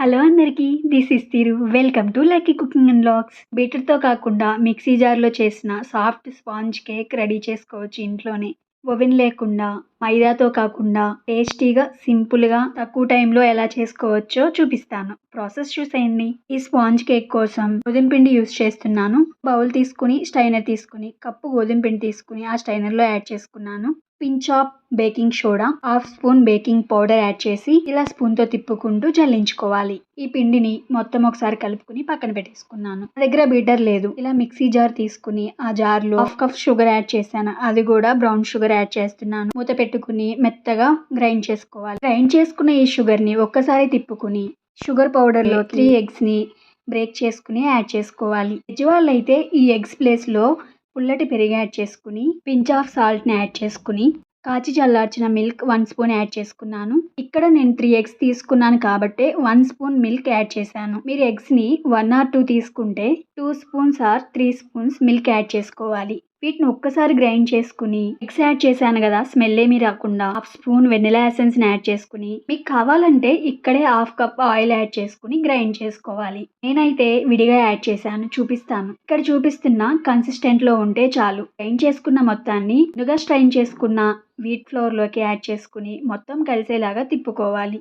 Hello అందరికీ this is తీరు welcome to lucky cooking and blogs బీటర్తో కాకుండా మిక్సీ జార్లో చేసిన సాఫ్ట్ స్పాంజ్ కేక్ రెడీ చేసుకోవచ్చు ఇంట్లోనే. ఓవెన్ లేకుండా మైదాతో కాకుండా టేస్టీగా సింపుల్గా తక్కువ టైంలో ఎలా చేసుకోవచ్చో చూపిస్తాను. ప్రాసెస్ చూసేయండి. ఈ స్పాంజ్ కేక్ కోసం గోధుమ పిండి యూస్ చేస్తున్నాను. బౌల్ తీసుకుని స్టైనర్ తీసుకుని కప్పు గోధుమ పిండి తీసుకుని ఆ స్టైనర్లో యాడ్ చేసుకున్నాను. Pinch of baking soda half spoon baking powder add చేసి ఇలా స్పూన్తో తిప్పుకుంటూ జల్లించుకోవాలి. ఈ పిండిని మొత్తం ఒకసారి కలుపుకుని పక్కన పెట్టేసుకున్నాను. నా దగ్గర బీటర్ లేదు. ఇలా మిక్సీ జార్ తీసుకుని ఆ జార్లో హాఫ్ కప్ షుగర్ యాడ్ చేశాను. అది కూడా బ్రౌన్ షుగర్ యాడ్ చేస్తున్నాను. మూత పెట్టుకుని మెత్తగా గ్రైండ్ చేసుకోవాలి. గ్రైండ్ చేసుకున్న ఈ షుగర్ని ఒక్కసారి తిప్పుకుని షుగర్ పౌడర్లో త్రీ ఎగ్స్ని బ్రేక్ చేసుకుని యాడ్ చేసుకోవాలి. వెజ్ వాళ్ళు అయితే ఈ ఎగ్స్ ప్లేస్లో పుల్లటి పెరుగు యాడ్ చేసుకుని పించ్ ఆఫ్ సాల్ట్ని యాడ్ చేసుకుని కాచి చల్లార్చిన మిల్క్ వన్ స్పూన్ యాడ్ చేసుకున్నాను. ఇక్కడ నేను త్రీ ఎగ్స్ తీసుకున్నాను కాబట్టి వన్ స్పూన్ మిల్క్ యాడ్ చేశాను. మీరు ఎగ్స్ని వన్ ఆర్ టూ తీసుకుంటే two spoons or three spoons milk add చేసుకోవాలి. వీటిని ఒక్కసారి గ్రైండ్ చేసుకుని ఎగ్స్ యాడ్ చేశాను కదా స్మెల్ ఏమీ రాకుండా హాఫ్ స్పూన్ వెనిలా ఎసెన్స్ని యాడ్ చేసుకుని మీకు కావాలంటే ఇక్కడే హాఫ్ కప్ ఆయిల్ యాడ్ చేసుకుని గ్రైండ్ చేసుకోవాలి. నేనైతే విడిగా యాడ్ చేశాను చూపిస్తాను. ఇక్కడ చూపిస్తున్న కన్సిస్టెంట్లో ఉంటే చాలు. గ్రైండ్ చేసుకున్న మొత్తాన్ని నుగా స్ట్రైన్ చేసుకున్న వీట్ ఫ్లోర్లోకి యాడ్ చేసుకుని మొత్తం కలిసేలాగా తిప్పుకోవాలి.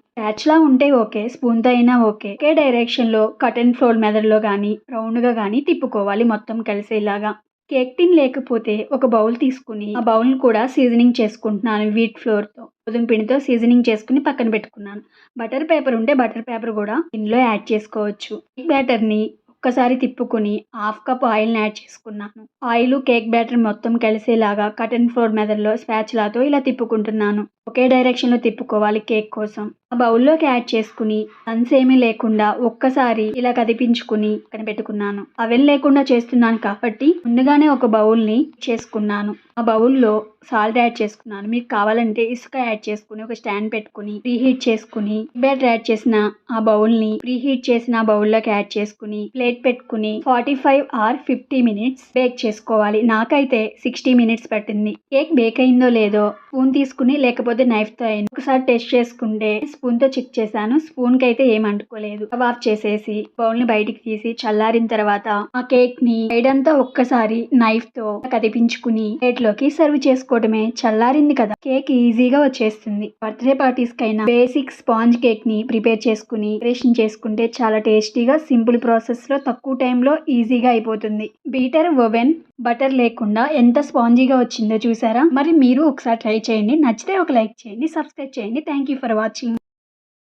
లా ఉంటే ఓకే స్పూన్తో అయినా ఓకే. ఒకే డైరెక్షన్లో కటన్ ఫ్లోర్ మెదడులో కానీ రౌండ్గా కానీ తిప్పుకోవాలి మొత్తం కలిసేలాగా. కేక్ టిన్ లేకపోతే ఒక బౌల్ తీసుకుని ఆ బౌల్ని కూడా సీజనింగ్ చేసుకుంటున్నాను వీట్ ఫ్లోర్తో. గోధుమ పిండితో సీజనింగ్ చేసుకుని పక్కన పెట్టుకున్నాను. బటర్ పేపర్ ఉంటే బటర్ పేపర్ కూడా ఇందులో యాడ్ చేసుకోవచ్చు. కేక్ బ్యాటర్ని ఒక్కసారి తిప్పుకుని హాఫ్ కప్ ఆయిల్ని యాడ్ చేసుకున్నాను. ఆయిల్ కేక్ బ్యాటర్ మొత్తం కలిసేలాగా కటన్ ఫ్లోర్ మెదడులో స్పాచులాతో ఇలా తిప్పుకుంటున్నాను. ఒకే డైరెక్షన్లో తిప్పుకోవాలి కేక్ కోసం. ఆ బౌల్లోకి యాడ్ చేసుకుని సన్స్ ఏమీ లేకుండా ఒక్కసారి ఇలా కదిపించుకుని పక్కన పెట్టుకున్నాను అవెన్ లేకుండా చేస్తున్నాను కాబట్టి ముందుగానే ఒక బౌల్ని చేసుకున్నాను. ఆ బౌల్లో సాల్ట్ యాడ్ చేసుకున్నాను. మీకు కావాలంటే ఇసుక యాడ్ చేసుకుని ఒక స్టాండ్ పెట్టుకుని ప్రీహీట్ చేసుకుని బ్యాటర్ యాడ్ చేసిన ఆ బౌల్ని ప్రీహీట్ చేసిన బౌల్లోకి యాడ్ చేసుకుని ప్లేట్ పెట్టుకుని forty five or fifty minutes bake చేసుకోవాలి. నాకైతే సిక్స్టీ మినిట్స్ పట్టింది. కేక్ బేక్ అయిందో లేదో స్పూన్ తీసుకుని లేకపోతే నైఫ్తో అయినా. ఒకసారి టెస్ట్ చేసుకుంటే స్పూన్తో చెక్ చేశాను. స్పూన్కి అయితే ఏం అంటుకోలేదు. ఆఫ్ చేసేసి బౌల్ని బయటికి తీసి చల్లారిన తర్వాత ఆ కేక్ని సైడ్ అంతా ఒక్కసారి నైఫ్తో కదిపించుకుని ప్లేట్లోకి సర్వ్ చేసుకోవడమే. చల్లారింది కదా. కేక్ ఈజీగా వచ్చేస్తుంది. బర్త్డే పార్టీస్ కైనా బేసిక్ స్పాంజ్ కేక్ని ప్రిపేర్ చేసుకుని ప్రిపరేషన్ చేసుకుంటే చాలా టేస్టీగా సింపుల్ ప్రాసెస్లో తక్కువ టైంలో ఈజీగా అయిపోతుంది. బీటర్ ఓవెన్ బటర్ లేకుండా ఎంత స్పాంజీగా వచ్చిందో చూసారా? మరి మీరు ఒకసారి ట్రై చేయండి. నచ్చితే ఒక లైక్ చేయండి సబ్స్క్రైబ్ చేయండి. Thank you for watching